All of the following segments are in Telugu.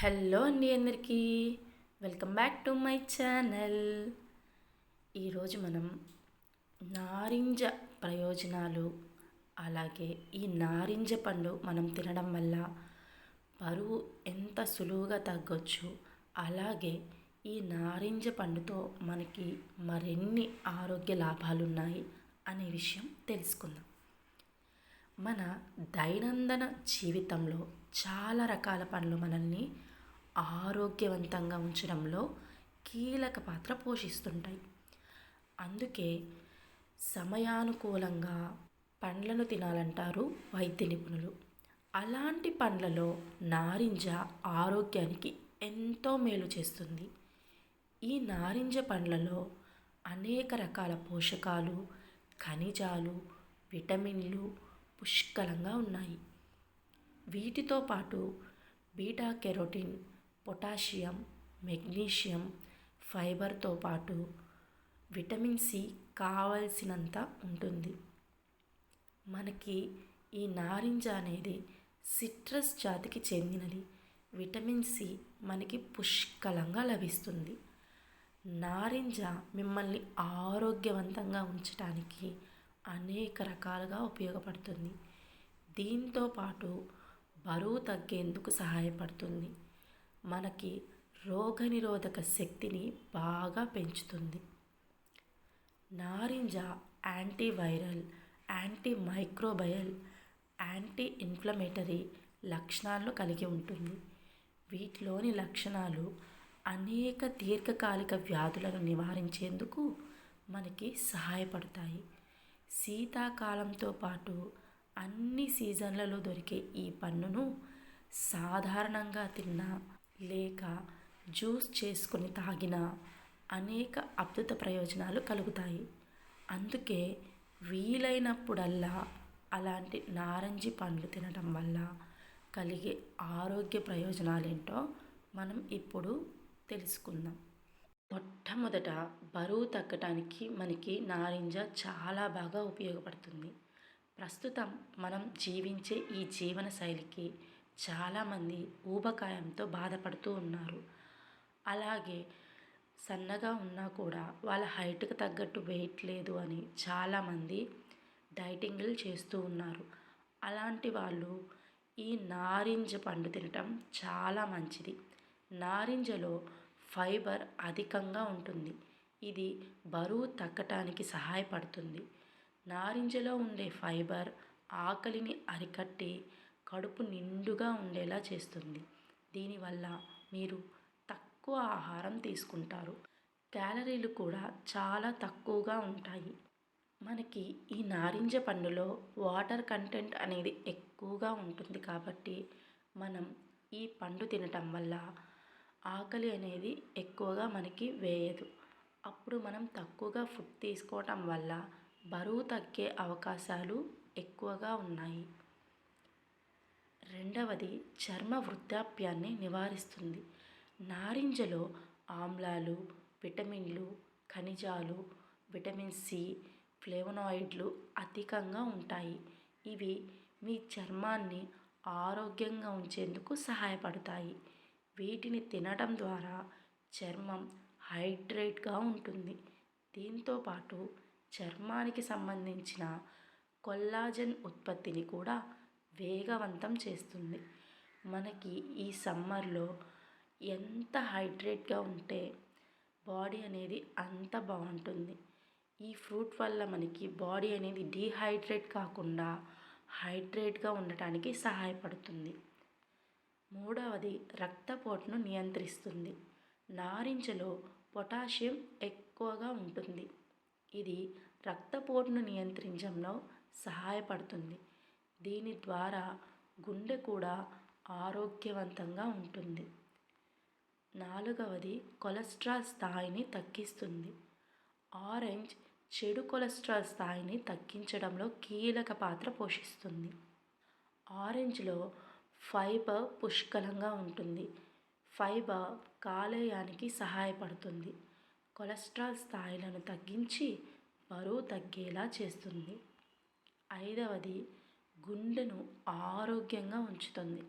హలో అండి అందరికీ. Welcome back to my channel. ఈరోజు మనం నారింజ ప్రయోజనాలు అలాగే ఈ నారింజ పండు మనం తినడం వల్ల బరువు ఎంత సులువుగా తగ్గొచ్చు అలాగే ఈ నారింజ పండుతో మనకి మరెన్ని ఆరోగ్య లాభాలు ఉన్నాయి అనే విషయం తెలుసుకుందాం. మన దైనందిన జీవితంలో చాలా రకాల పనులు మనల్ని ఆరోగ్యవంతంగా ఉంచడంలో కీలక పాత్ర పోషిస్తుంటాయి. అందుకే సమయానుకూలంగా పండ్లను తినాలంటారు వైద్య నిపుణులు. అలాంటి పండ్లలో నారింజ ఆరోగ్యానికి ఎంతో మేలు చేస్తుంది. ఈ నారింజ పండ్లలో అనేక రకాల పోషకాలు ఖనిజాలు విటమిన్లు పుష్కలంగా ఉన్నాయి. వీటితో పాటు బీటా కెరోటిన్ పొటాషియం మెగ్నీషియం ఫైబర్తో పాటు విటమిన్ సి కావలసినంత ఉంటుంది. మనకి ఈ నారింజ అనేది సిట్రస్ జాతికి చెందినది. విటమిన్ సి మనకి పుష్కలంగా లభిస్తుంది. నారింజ మిమ్మల్ని ఆరోగ్యవంతంగా ఉంచడానికి అనేక రకాలుగా ఉపయోగపడుతుంది. దీంతో పాటు బరువు తగ్గేందుకు సహాయపడుతుంది. మనకి రోగనిరోధక శక్తిని బాగా పెంచుతుంది. నారింజ antiviral anti microbial anti inflammatory లక్షణాలను కలిగి ఉంటుంది. వీటిలోని లక్షణాలు అనేక దీర్ఘకాలిక వ్యాధులను నివారించేందుకు మనకి సహాయపడతాయి. శీతాకాలంతో పాటు అన్ని సీజన్లలో దొరికే ఈ పండును సాధారణంగా తిన్నా లేక జ్యూస్ చేసుకొని తాగిన అనేక అద్భుత ప్రయోజనాలు కలుగుతాయి. అందుకే వీలైనప్పుడల్లా అలాంటి నారంజి పండ్లు తినడం వల్ల కలిగే ఆరోగ్య ప్రయోజనాలేంటో మనం ఇప్పుడు తెలుసుకుందాం. మొట్టమొదట బరువు తగ్గటానికి మనకి నారింజ చాలా బాగా ఉపయోగపడుతుంది. ప్రస్తుతం మనం జీవించే ఈ జీవన శైలికి చాలామంది ఊబకాయంతో బాధపడుతూ ఉన్నారు. అలాగే సన్నగా ఉన్నా కూడా వాళ్ళ హైట్కి తగ్గట్టు వెయిట్ లేదు అని చాలామంది డైటింగ్లు చేస్తూ ఉన్నారు. అలాంటి వాళ్ళు ఈ నారింజ పండు తినటం చాలా మంచిది. నారింజలో ఫైబర్ అధికంగా ఉంటుంది. ఇది బరువు తగ్గటానికి సహాయపడుతుంది. నారింజలో ఉండే ఫైబర్ ఆకలిని అరికట్టి కడుపు నిండుగా ఉండేలా చేస్తుంది. దీనివల్ల మీరు తక్కువ ఆహారం తీసుకుంటారు. క్యాలరీలు కూడా చాలా తక్కువగా ఉంటాయి. మనకి ఈ నారింజ పండులో వాటర్ కంటెంట్ అనేది ఎక్కువగా ఉంటుంది కాబట్టి మనం ఈ పండు తినటం వల్ల ఆకలి అనేది ఎక్కువగా మనకి వేయదు. అప్పుడు మనం తక్కువగా ఫుడ్ తీసుకోవటం వల్ల బరువు తగ్గే అవకాశాలు ఎక్కువగా ఉన్నాయి. రెండవది చర్మ వృద్ధాప్యాన్ని నివారిస్తుంది. నారింజలో ఆమ్లాలు విటమిన్లు ఖనిజాలు విటమిన్ సి ఫ్లేవనాయిడ్లు అధికంగా ఉంటాయి. ఇవి మీ చర్మాన్ని ఆరోగ్యంగా ఉంచేందుకు సహాయపడతాయి. వీటిని తినడం ద్వారా చర్మం హైడ్రేట్గా ఉంటుంది. దీంతోపాటు చర్మానికి సంబంధించిన కొల్లాజన్ ఉత్పత్తిని కూడా వేగవంతం చేస్తుంది. మనకి ఈ సమ్మర్లో ఎంత హైడ్రేట్గా ఉంటే బాడీ అనేది అంత బాగుంటుంది. ఈ ఫ్రూట్ వల్ల మనకి బాడీ అనేది డీహైడ్రేట్ కాకుండా హైడ్రేట్గా ఉండటానికి సహాయపడుతుంది. మూడవది రక్తపోటును నియంత్రిస్తుంది. నారింజలో పొటాషియం ఎక్కువగా ఉంటుంది. ఇది రక్తపోటును నియంత్రించడంలో సహాయపడుతుంది. దీని ద్వారా గుండె కూడా ఆరోగ్యవంతంగా ఉంటుంది. నాలుగవది కొలెస్ట్రాల్ స్థాయిని తగ్గిస్తుంది. ఆరెంజ్ చెడు కొలెస్ట్రాల్ స్థాయిని తగ్గించడంలో కీలక పాత్ర పోషిస్తుంది. ఆరెంజ్లో ఫైబర్ పుష్కలంగా ఉంటుంది. ఫైబర్ కాలేయానికి సహాయపడుతుంది. కొలెస్ట్రాల్ స్థాయిలను తగ్గించి బరువు తగ్గేలా చేస్తుంది. ఐదవది గుండెను ఆరోగ్యంగా ఉంచుతుంది.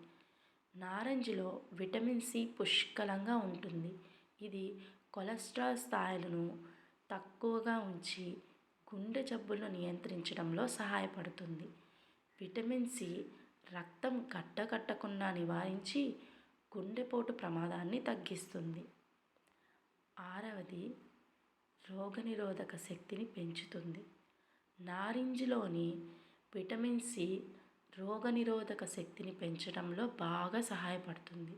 నారింజలో విటమిన్ సి పుష్కలంగా ఉంటుంది. ఇది కొలెస్ట్రాల్ స్థాయిలను తక్కువగా ఉంచి గుండె జబ్బులను నియంత్రించడంలో సహాయపడుతుంది. విటమిన్ సి రక్తం కట్టకట్టకుండా నివారించి గుండెపోటు ప్రమాదాన్ని తగ్గిస్తుంది. ఆరవది రోగనిరోధక శక్తిని పెంచుతుంది. నారింజలోని విటమిన్ సి రోగనిరోధక శక్తిని పెంచడంలో బాగా సహాయపడుతుంది.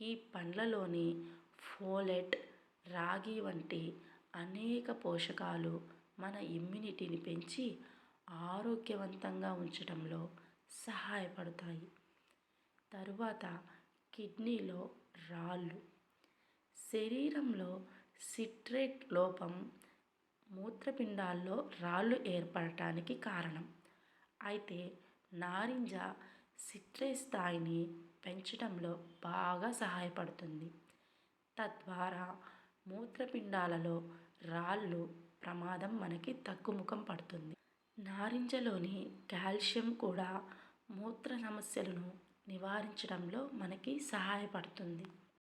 ఈ పండ్లలోని ఫోలెట్ రాగి వంటి అనేక పోషకాలు మన ఇమ్యూనిటీని పెంచి ఆరోగ్యవంతంగా ఉంచడంలో సహాయపడతాయి. తరువాత కిడ్నీలో రాళ్ళు. శరీరంలో సిట్రేట్ లోపం మూత్రపిండాల్లో రాళ్ళు ఏర్పడటానికి కారణం. అయితే నారింజ సిట్రేట్ స్థాయిని పెంచడంలో బాగా సహాయపడుతుంది. తద్వారా మూత్రపిండాలలో రాళ్ళు ప్రమాదం మనకి తగ్గుముఖం పడుతుంది. నారింజలోని కాల్షియం కూడా మూత్ర సమస్యలను నివారించడంలో మనకి సహాయపడుతుంది.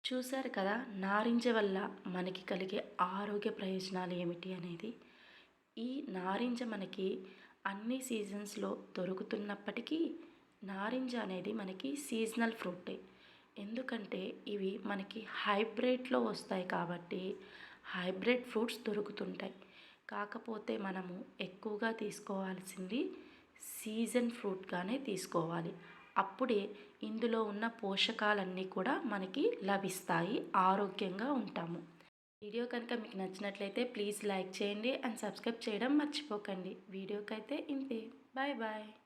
చూశారు కదా నారింజ వల్ల మనకి కలిగే ఆరోగ్య ప్రయోజనాలు ఏమిటి అనేది? ఈ నారింజ మనకి అన్ని సీజన్స్లో దొరుకుతున్నప్పటికీ నారింజ అనేది మనకి సీజనల్ ఫ్రూటే. ఎందుకంటే ఇవి మనకి హైబ్రిడ్లో వస్తాయి కాబట్టి హైబ్రిడ్ ఫ్రూట్స్ దొరుకుతుంటాయి. కాకపోతే మనము ఎక్కువగా తీసుకోవాల్సింది సీజన్ ఫ్రూట్గానే తీసుకోవాలి. అప్పుడే ఇందులో ఉన్న పోషకాలన్నీ కూడా మనకి లభిస్తాయి. ఆరోగ్యంగా ఉంటాము. వీడియో కనుక మీకు నచ్చినట్లయితే ప్లీజ్ లైక్ చేయండి అండ్ సబ్స్క్రైబ్ చేయడం మర్చిపోకండి. వీడియోకైతే ఇంతే. Bye bye.